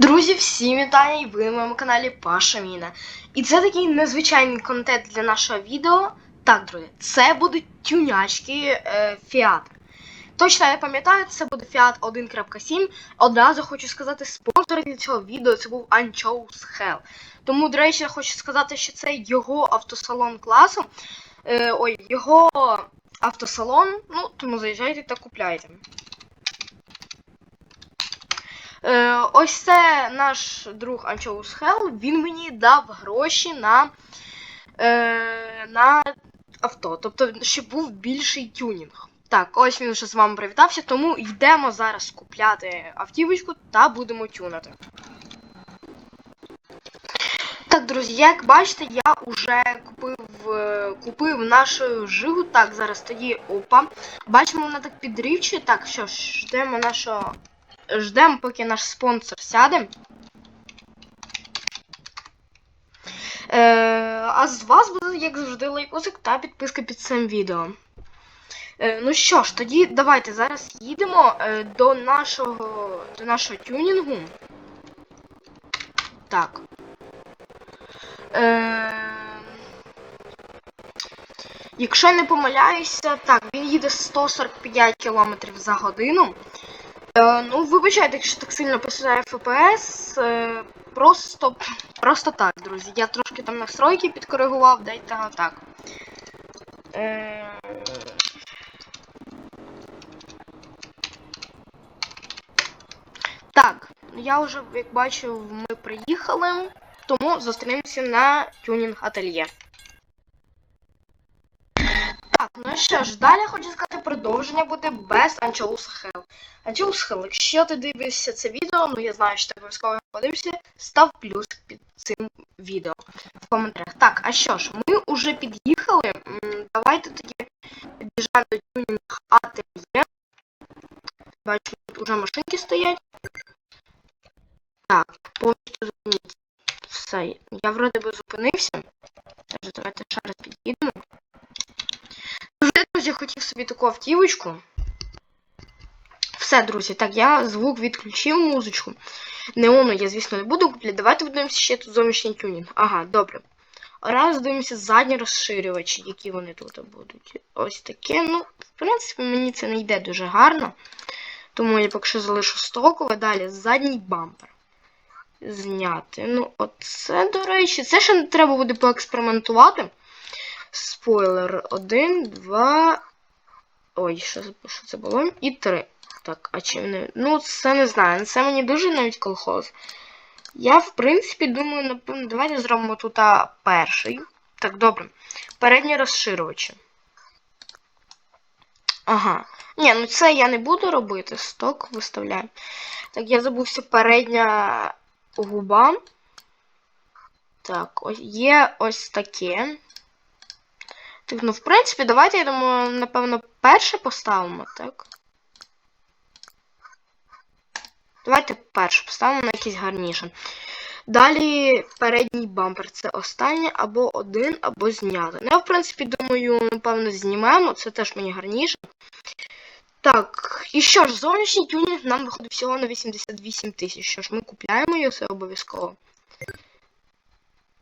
Друзі, всім вітання! І ви на моєму каналі Паша Міна. І це такий незвичайний контент для нашого відео. Так, друзі, це будуть тюнячки е. Точно я пам'ятаю, це буде Fiat 1.7. Одразу хочу сказати, спонсор для цього відео це був Ancho's Hell. Тому, до речі, я хочу сказати, що це його автосалон класу. Е, ой, його автосалон. Ну, тому заїжджайте та купляйте. Е, ось це наш друг Ancho's Hell. Він мені дав гроші на, е, на авто. Тобто, щоб був більший тюнінг. Так, ось він вже з вами привітався, тому йдемо зараз купляти автівочку та будемо тюнати. Так, друзі, як бачите, я вже купив е, купив нашу жигу. Так, зараз тоді опа. Бачимо, вона так підрівчує. Так, що ж, ждемо нашого. Ждемо, поки наш спонсор сяде. Е, а з вас буде, як завжди, лайкосик та підписка під цим відео. Е, ну що ж, тоді давайте зараз їдемо е, до нашого до нашого тюнінгу. Так. Е, якщо не помиляюся, так, він їде 145 км за годину. Е, ну, вибачайте, якщо так сильно посідає FPS. Е, просто просто так, друзі. Я трошки там настройки підкоригував, дайте так. Е, так, я вже, як бачив, ми приїхали, тому зустрінемося на тюнінг ательє. Так, ну що ж, далі хочу сказати, продовження буде без Ancho's Hell. Ancho's Hell, якщо ти дивишся це відео, ну я знаю, що ти обов'язково подивишся, став плюс під цим відео в коментарях. Так, а що ж, ми вже під'їхали. Давайте тоді під'їжджаємо до тюнінг ательє. Бачу, тут вже машинки стоять. Так, повністю зупиніть. Все, я вроде би зупинився. Тож давайте ще раз під'їдемо. Вже, друзі, хотів собі таку автівочку. Все, друзі, так, я звук відключив музичку. Неону я, звісно, не буду купляти. Давайте подивимося ще тут зовнішній тюнінг. Ага, добре. Раз дивимося задні розширювачі, які вони тут будуть. Ось таке. Ну, в принципі, мені це не йде дуже гарно. Тому я поки що залишу стокове. Далі задній бампер. Зняти. Ну, оце, до речі, це ще не треба буде поекспериментувати. Спойлер 1, 2. Ой, що, що це було? І 3. Так, а чи не. Ну, це не знаю. Це мені дуже навіть колхоз. Я, в принципі, думаю, напевно, давайте зробимо тут перший. Так, добре. Передні розширювачі. Ага. Ні, ну це я не буду робити. Сток виставляю. Так, я забувся передня губа. Так, ось є ось таке. Ну, в принципі, давайте, я думаю, напевно, перше поставимо, так? Давайте перше поставимо на якийсь гарніше. Далі передній бампер. Це останнє або один, або зняти. Ну, я, в принципі, думаю, напевно, знімемо. Це теж мені гарніше. Так, і що ж, зовнішній тюнінг нам виходить всього на 88 тисяч. Що ж, ми купляємо його це обов'язково.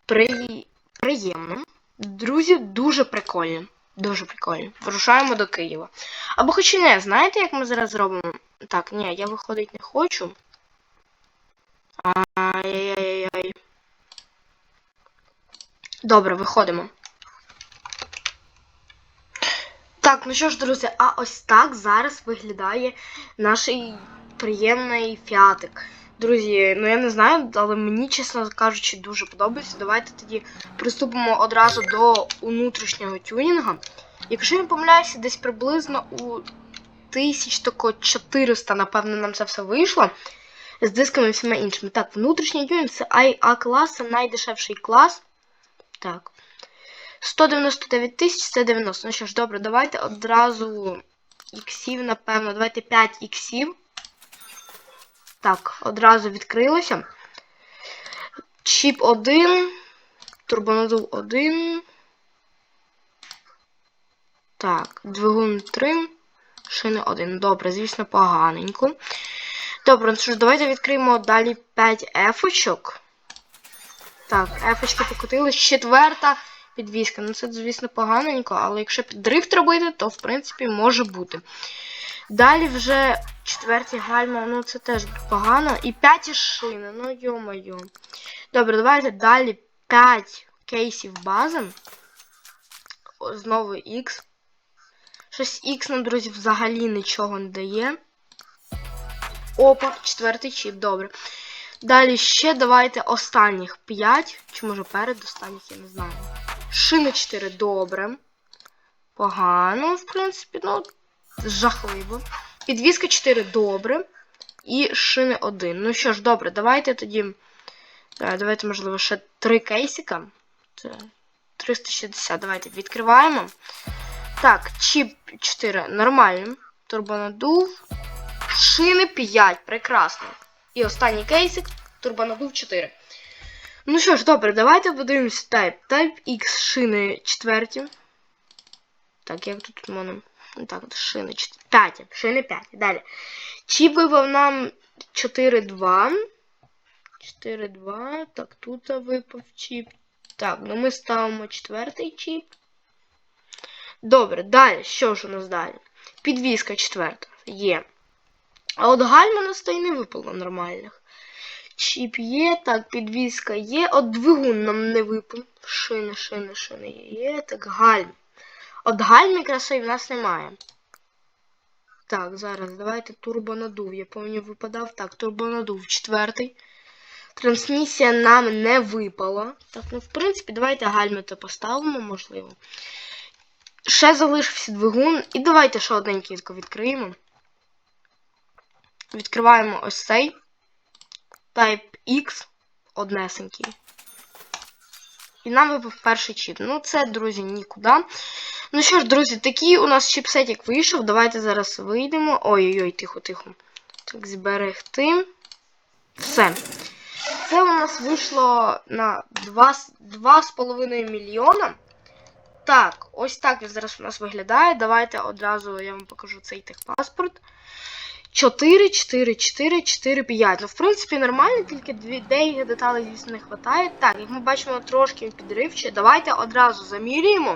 При... Приємно. Друзі, дуже прикольно. Дуже прикольно. Вирушаємо до Києва. Або хоч і не, знаєте, як ми зараз зробимо? Так, ні, я виходить не хочу. Ай-яй-яй-яй. Добре, виходимо. Так, ну що ж, друзі, а ось так зараз виглядає наш приємний фіатик. Друзі, ну я не знаю, але мені, чесно кажучи, дуже подобається. Давайте тоді приступимо одразу до внутрішнього тюнінга. Якщо я не помиляюся, десь приблизно у 1400, напевно, нам це все вийшло. З дисками і всіма іншими. Так, внутрішній тюнінг це А клас, це найдешевший клас. Так. 199 тисяч це 90. Ну що ж, добре, давайте одразу іксів, напевно. Давайте 5 іксів. Так, одразу відкрилося. Чіп 1. Турбонадув 1. Так, двигун 3. Шини 1. Добре, звісно, поганенько. Добре, ну що ж, давайте відкриємо далі 5 ефочок. Так, ефочки покотились. Четверта підвіска. Ну це, звісно, поганенько, але якщо дрифт робити, то в принципі може бути. Далі вже четверті гальма, ну це теж погано. І п'яті шини, ну йо-моє. Добре, давайте далі 5 кейсів бази. Знову X. Щось X нам, друзі, взагалі нічого не дає. Опа, четвертий чіп, добре. Далі ще давайте останніх 5. Чи може перед останніх, я не знаю. Шини 4, добре. Погано, в принципі, ну, жахливо. Підвіска 4, добре. І шини 1. Ну що ж, добре, давайте тоді. е, Давайте, можливо, ще 3 кейсика. Це 360. Давайте відкриваємо. Так, чіп 4 нормально. Турбонадув. Шини 5. Прекрасно. І останній кейсик. Турбонадув 4. Ну що ж, добре, давайте подивимося Type. Type X шини 4. Так, як тут у мене. Ну, Так, шини 4. 5. Шини 5. Далі. Чіп випав нам 4-2. 4-2. Так, тут випав чіп. Так, ну ми ставимо четвертий чіп. Добре, далі. Що ж у нас далі? Підвіска четверта. Є. А от гальма нас та й не випало нормальних. Чіп є, так, підвіска є. От двигун нам не випав. Шини, шини, шини є. Так, гальм. От гальми красиві в нас немає. Так, зараз давайте турбонадув. Я пам'ятаю, випадав. Так, турбонадув четвертий. Трансмісія нам не випала. Так, ну в принципі, давайте гальми то поставимо, можливо. Ще залишився двигун. І давайте ще одненький відкриємо. Відкриваємо ось цей. Type X однесенький. І нам випав перший чіп. Ну, це, друзі, нікуди. Ну що ж, друзі, такий у нас чіпсетик вийшов. Давайте зараз вийдемо. Ой-ой-ой, тихо-тихо. Так, зберегти. Все. Це у нас вийшло на 2,5 мільйона. Так, ось так він зараз у нас виглядає. Давайте одразу я вам покажу цей техпаспорт. 4, 4, 4, 4, 5. Ну, в принципі, нормально, тільки деяких деталей, звісно, не вистачає. Так, як ми бачимо, трошки підривче. Давайте одразу замірюємо.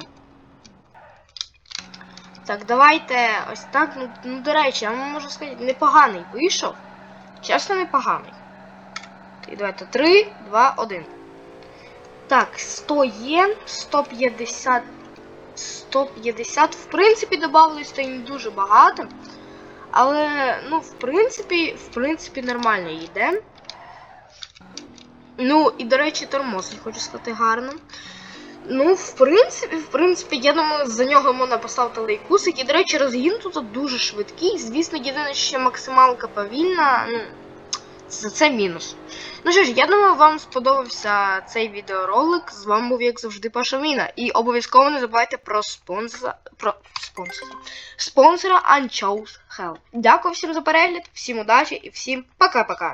Так, давайте ось так. Ну, ну, до речі, я вам можу сказати, непоганий вийшов. Чесно, непоганий. Так, давайте 3, 2, 1. Так, 100 є, 150. 150. В принципі, додавалось то не дуже багато. Але, ну, в принципі, в принципі, нормально йде. Ну, і, до речі, тормоз, я хочу сказати, гарно. Ну, в принципі, в принципі, я думаю, за нього можна поставити лейкусик. І, до речі, розгін тут дуже швидкий. Звісно, єдине, що максималка повільна. Це мінус. Ну що ж, я думаю, вам сподобався цей відеоролик. З вами був, як завжди, Паша Міна. І обов'язково не забувайте про спонсора. Про спонсора. Спонсора Anchouse Help. Дякую всім за перегляд, всім удачі і всім пока-пока.